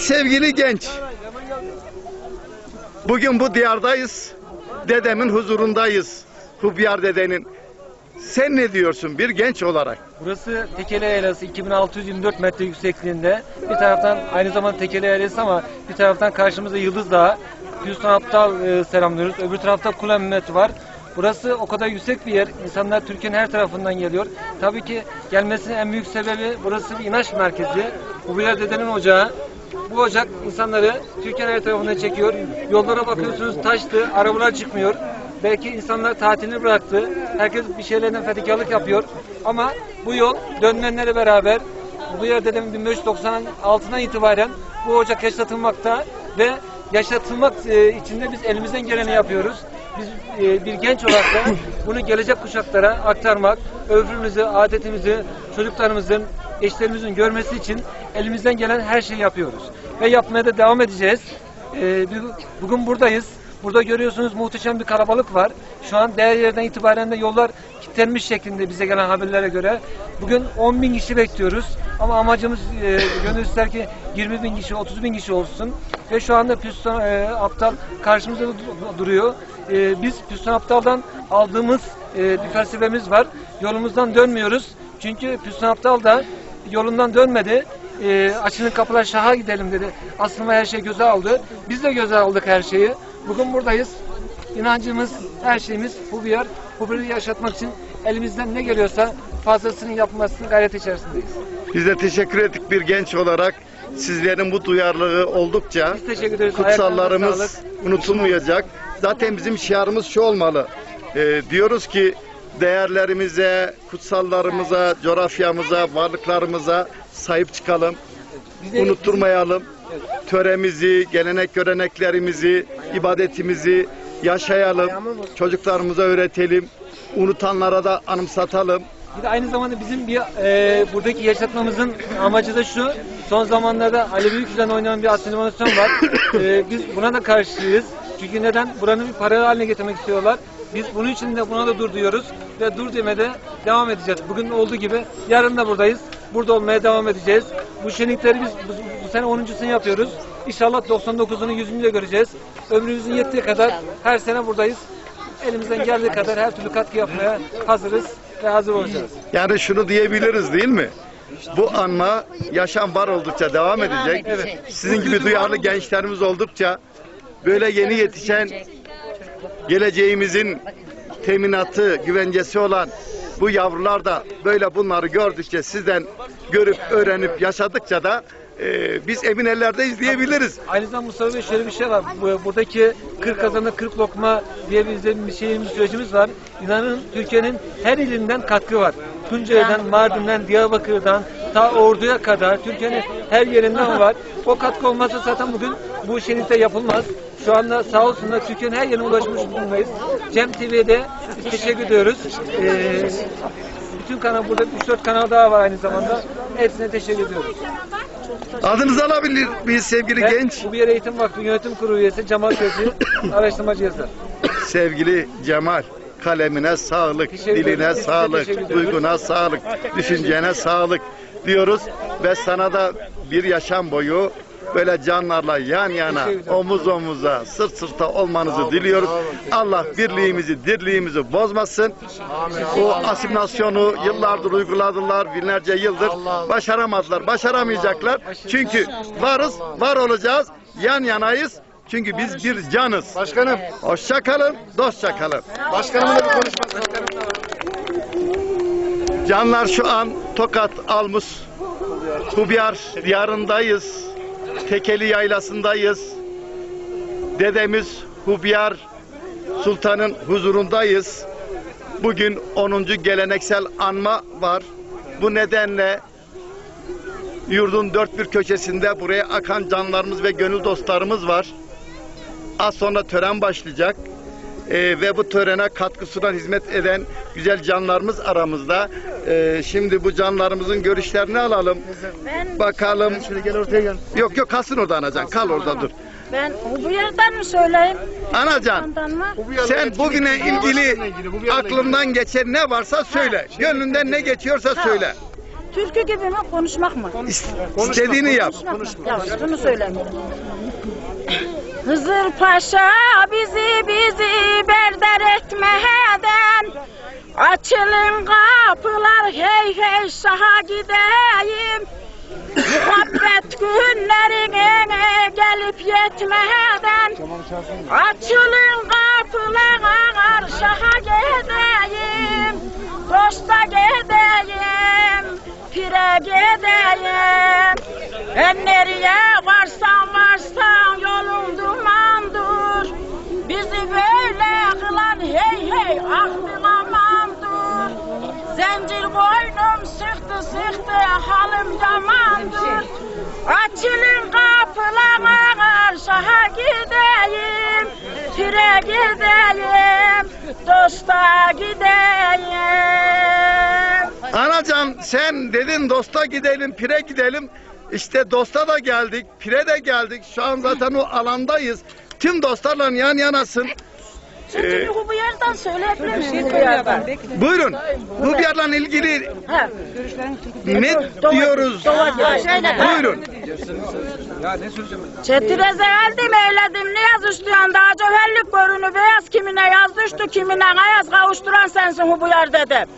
Sevgili genç. Bugün bu diyardayız. Dedemin huzurundayız. Hubyar dedenin. Sen ne diyorsun bir genç olarak? Burası Tekele Yaylası 2624 metre yüksekliğinde. Bir taraftan aynı zamanda Tekele Yaylası ama bir taraftan karşımızda Yıldız Dağı. Houston Aptal e, selamlıyoruz. Öbür tarafta Kula Mehmet var. Burası o kadar yüksek bir yer. İnsanlar Türkiye'nin her tarafından geliyor. Tabii ki gelmesinin en büyük sebebi burası bir inanç merkezi. Bu bir dedenin ocağı. Bu ocak insanları Türkiye'nin her tarafına çekiyor. Yollara bakıyorsunuz taştı, arabalar çıkmıyor. Belki insanlar tatilini bıraktı. Herkes bir şeylerden fedakarlık yapıyor. Ama bu yol dönmenleri beraber bu yer dedemin 1596'dan itibaren bu ocak yaşatılmakta ve yaşatılmak e, için de biz elimizden geleni yapıyoruz. Biz e, bir genç olarak da bunu gelecek kuşaklara aktarmak, ömrümüzü, adetimizi, çocuklarımızın, eşlerimizin görmesi için elimizden gelen her şeyi yapıyoruz. Ve yapmaya da devam edeceğiz. E, biz bugün buradayız. Burada görüyorsunuz muhteşem bir kalabalık var. Şu an değer yerden itibaren de yollar kilitlenmiş şeklinde bize gelen haberlere göre. Bugün 10 bin kişi bekliyoruz. Ama amacımız e, gönül ister ki 20 bin kişi, 30 bin kişi olsun. Ve şu anda Püstan e, Aptal karşımızda du- duruyor. E, biz Püstan Aptal'dan aldığımız e, bir felsefemiz var. Yolumuzdan dönmüyoruz. Çünkü Püstan Aptal da yolundan dönmedi. E, açılın kapılar şaha gidelim dedi. Aslında her şey göze aldı. Biz de göze aldık her şeyi. Bugün buradayız. İnancımız, her şeyimiz bu bir yer. Bu bir yaşatmak için elimizden ne geliyorsa fazlasını yapmasını gayret içerisindeyiz. Biz de teşekkür ettik bir genç olarak. Sizlerin bu duyarlılığı oldukça Biz teşekkür ederiz. kutsallarımız unutulmayacak. Zaten bizim şiarımız şu olmalı. Ee, diyoruz ki değerlerimize, kutsallarımıza, coğrafyamıza, varlıklarımıza sahip çıkalım. Unutturmayalım. Töremizi, gelenek göreneklerimizi, ibadetimizi yaşayalım. Çocuklarımıza öğretelim. Unutanlara da anımsatalım. Bir de aynı zamanda bizim bir e, buradaki yaşatmamızın amacı da şu. Son zamanlarda Ali Büyük üzerine oynanan bir asimilasyon var. E, biz buna da karşıyız. Çünkü neden? Buranın bir para haline getirmek istiyorlar. Biz bunun için de buna da dur diyoruz. Ve dur demede devam edeceğiz. Bugün olduğu gibi yarın da buradayız. Burada olmaya devam edeceğiz. Bu şenlikleri biz bu, bu sene 10.sunu yapıyoruz. İnşallah 99'unu 100'ünü de göreceğiz. Ömrümüzün yettiği kadar her sene buradayız. Elimizden geldiği kadar her türlü katkı yapmaya hazırız ve hazır olacağız. Yani şunu diyebiliriz değil mi? Bu anma yaşam var oldukça devam edecek. edecek. Sizin gibi duyarlı gençlerimiz oldukça böyle yeni yetişen geleceğimizin teminatı, güvencesi olan bu yavrular da böyle bunları gördükçe sizden görüp öğrenip yaşadıkça da e, biz emin ellerdeyiz diyebiliriz. Aynı zamanda Mustafa Bey şöyle bir şey var. Bu- Buradaki 40 kazanda 40 lokma diye bir şeyimiz, sürecimiz var. İnanın Türkiye'nin her ilinden katkı var. Tunceli'den, Mardin'den, Diyarbakır'dan, ta Ordu'ya kadar Türkiye'nin her yerinden var. O katkı olmazsa zaten bugün bu şenlikte yapılmaz. Şu anda sağ olsunlar Türkiye'nin her yerine ulaşmış durumdayız. Cem TV'de biz teşekkür ediyoruz. Ee, bütün kanal burada 3-4 kanal daha var aynı zamanda. Hepsine teşekkür ediyoruz. Adınızı alabilir miyiz sevgili Ben genç? Bu bir Eğitim Vakfı Yönetim Kurulu üyesi Cemal Közü, araştırmacı yazar. Sevgili Cemal, kalemine sağlık, Teşekkür ederim. diline Hepsine sağlık, duyguna sağlık, düşüncene sağlık diyoruz ve sana da bir yaşam boyu böyle canlarla yan yana, ederim. omuz omuza, sırt sırta olmanızı diliyoruz. Allah birliğimizi, dirliğimizi bozmasın. Bu asimilasyonu yıllardır uyguladılar, binlerce yıldır başaramadılar, başaramayacaklar. Çünkü varız, var olacağız, yan yanayız. Çünkü biz bir canız. Başkanım, Hoşça kalın, dostça kalın. başkanımın da bir konuşması. Canlar şu an Tokat Almus Hubyar diyarındayız. Tekeli yaylasındayız. dedemiz Hubiyar Sultan'ın huzurundayız. Bugün 10. geleneksel anma var. Bu nedenle yurdun dört bir köşesinde buraya akan canlarımız ve gönül dostlarımız var. Az sonra tören başlayacak. Ee, ve bu törene katkı sunan, hizmet eden güzel canlarımız aramızda. Ee, şimdi bu canlarımızın görüşlerini alalım. Ben Bakalım. Şöyle gel ortaya gel. Yok yok kalsın orada anacan. Kal orada dur. ben bu yerden mi söyleyeyim? Anacan mı? Sen bugüne ilgili aklından geçen ne varsa söyle. Gönlünden ne geçiyorsa söyle. Türkü gibi mi konuşmak mı? İst- İstediğini yap. Konuşmak mı? Ya şunu söyleyeyim. Hızır Paşa bizi bizi berder etmeden Açılın kapılar hey hey şaha gideyim. Muhabbet günlerine gelip yetmeden Açılın kapılar şaha gideyim. Dosta gideyim Pire gideyim. Ben nereye varsam varsam yolum dumandır. Bizi böyle kılan hey hey ahdılamandır Zincir boynum sıktı sıktı halim yamandır. Açılın kapılar şaha gideyim. Pire gideyim Dosta gideyim Anacan sen dedin dosta gidelim, pire gidelim. İşte dosta da geldik, pire de geldik. Şu an zaten o alandayız. Tüm dostlarla yan yanasın. Ee, bu bu yerden söyleyebilir miyim bu yerden? Buyurun. Bu bir yerle ilgili Ha. ne diyoruz? Buyurun. Çetireze geldim eyledim niyaz üstüyen daha cevherlik görünü beyaz kimine yaz düştü kimine ayaz kavuşturan sensin hu bu yer dedim.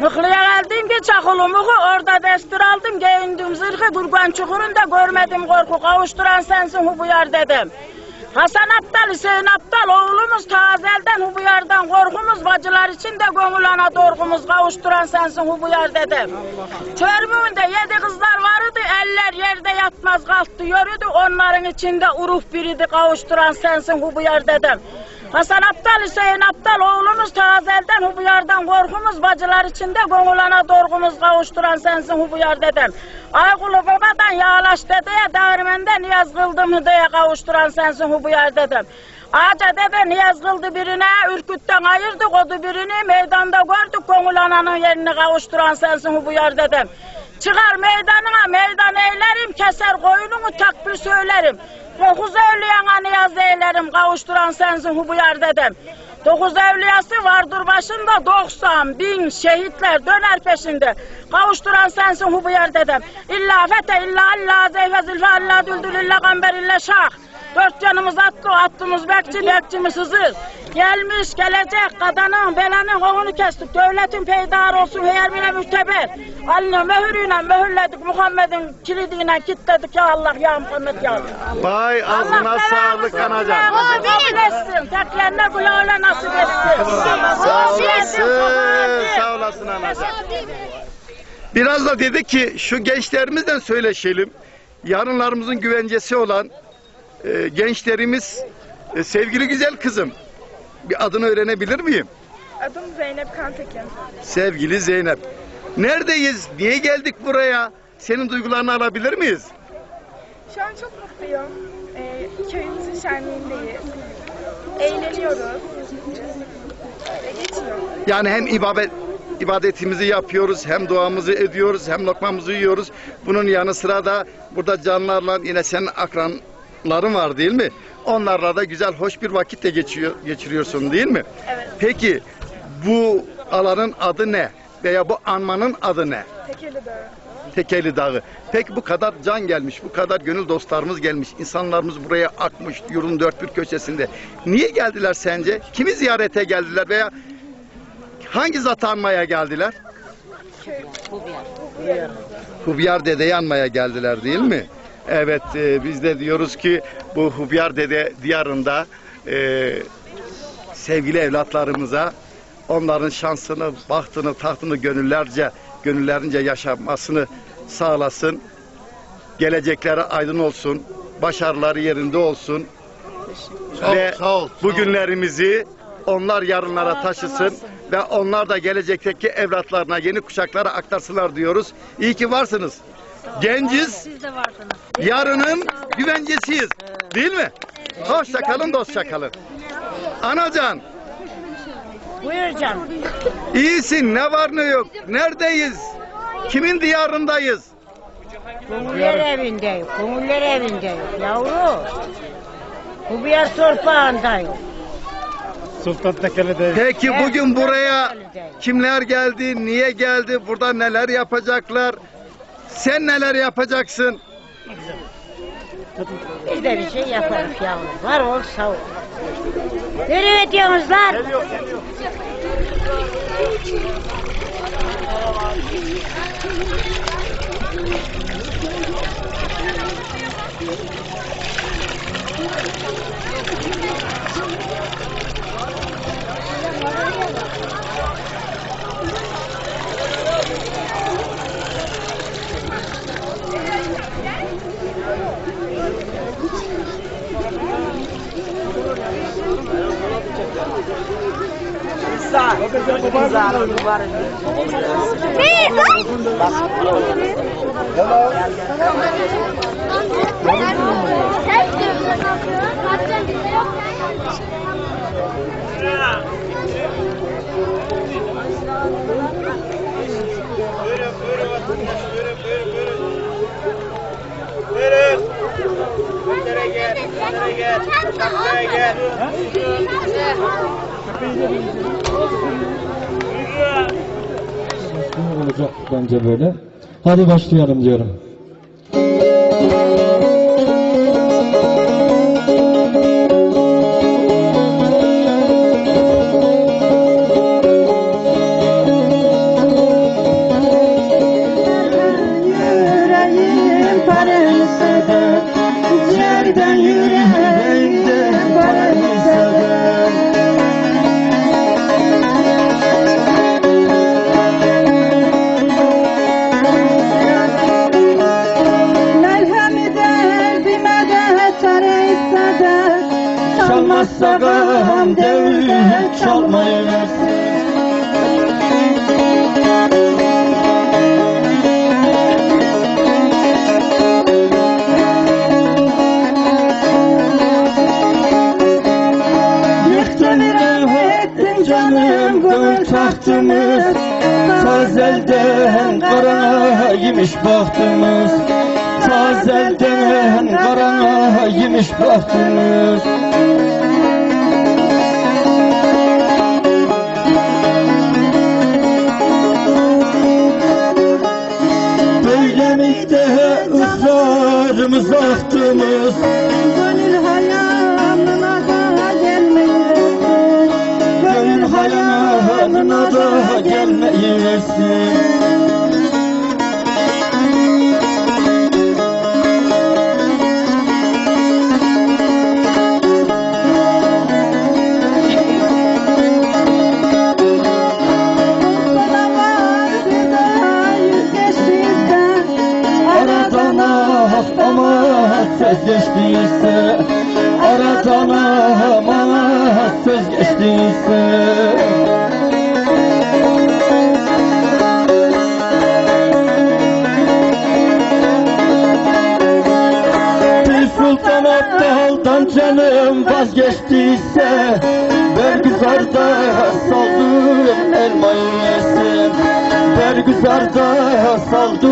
Mıhlıya geldim ki çakılı muhu orada destur aldım giyindim zırhı durgan çukurunda görmedim korku kavuşturan sensin hu bu yer dedim. Hasan Aptal, Hüseyin Aptal oğlumuz tazelden hu bu yerden korkumuz bacılar içinde gönül ana dorkumuz kavuşturan sensin hu bu yer dedim. Çörmüğünde yedi kızlar vardı eller yerde yatmaz kalktı yürüdü onların içinde uruf biridi kavuşturan sensin hu bu yer dedim. Hasan Aptal, Hüseyin Aptal oğlumuz tazelden hu bu yerden korkumuz bacılar içinde gönül ana dorkumuz kavuşturan sensin hu bu yer dedim. Aykulu babadan yağlaş dedeye değirmende niyaz kıldım hıdaya kavuşturan sensin hu bu yer dedim. Ağaca dede niyaz kıldı birine, ürkütten ayırdı kodu birini, meydanda gördük gönül ananın yerini kavuşturan sensin hu bu yer dedim. Çıkar meydanına meydan eylerim, keser koyununu takbir söylerim. Dokuz evliyana niyaz eylerim, kavuşturan sensin hu bu yer dedim. Dokuz evliyası vardır başında, doksan bin şehitler döner peşinde. Kavuşturan sensin hu bu yer dedim. İlla fete, illa Allah, zeyfe zülfe, Allah düldül, illa gamber, illa şah. Dört canımız attı, attımız bekçi, bekçimiz hızır. Gelmiş, gelecek, kadanın, belanın kovunu kestik. Devletin peydar olsun, her bile mühteber. Alnı mühürüyle mühürledik, Muhammed'in kilidine kilitledik ya Allah, ya Muhammed ya. Bay ağzına sağlık anacan. Kabul etsin, teklerine kulağına nasip etsin. Sağ olasın, sağ olasın anacan. Biraz da dedi ki şu gençlerimizden söyleşelim. Yarınlarımızın güvencesi olan e, gençlerimiz e, sevgili güzel kızım. Bir adını öğrenebilir miyim? Adım Zeynep Kantekin. Sevgili Zeynep. Neredeyiz? Niye geldik buraya? Senin duygularını alabilir miyiz? Şu an çok mutluyum. Ee, köyümüzün şenliğindeyiz. Eğleniyoruz. Öyle geçiyor. Yani hem ibadet ibadetimizi yapıyoruz, hem duamızı ediyoruz, hem lokmamızı yiyoruz. Bunun yanı sıra da burada canlarla yine senin akranların var değil mi? Onlarla da güzel, hoş bir vakit de geçiyor, geçiriyorsun değil mi? Evet. Peki bu alanın adı ne? Veya bu anmanın adı ne? Tekeli Dağı. Tekeli Dağı. Peki bu kadar can gelmiş, bu kadar gönül dostlarımız gelmiş, insanlarımız buraya akmış yurdun dört bir köşesinde. Niye geldiler sence? Kimi ziyarete geldiler veya hangi zat anmaya geldiler? Hubyar Dede'yi anmaya geldiler değil mi? Evet, e, biz de diyoruz ki bu Hubyar Dede diyarında e, sevgili evlatlarımıza onların şansını, bahtını, tahtını gönüllerce, gönüllerince yaşamasını sağlasın. Gelecekleri aydın olsun, başarıları yerinde olsun. ve bugünlerimizi onlar yarınlara taşısın ve onlar da gelecekteki evlatlarına, yeni kuşaklara aktarsınlar diyoruz. İyi ki varsınız. Genciz. Yarının güvencesiyiz. Değil mi? Hoşça kalın, dostça kalın. Anacan, Buyur canım. iyisin. Ne var ne yok. Neredeyiz? Kimin diyarındayız? Kumullar evindeyim. Kumullar evindeyim. Yavru. Bu bir yer torpağındayım. Sultan Tekeli'de Peki bugün buraya kimler geldi? Niye geldi? Burada neler yapacaklar? Sen neler yapacaksın? Biz de bir şey yaparız yavrum. Var ol sağ ol. Nereye gidiyorsunuz lan? İnsan. İnsan. Ne? Hello. Hello. Olacak bence böyle. Hadi başlayalım diyorum. Çalmayı versin canım gönül tahtımız. Tazelden karana yemiş bahtımız. Tazelden karana yemiş bahtımız aptaldan canım vazgeçtiyse Bergüzarda saldım elmayı yesin Bergüzarda yesin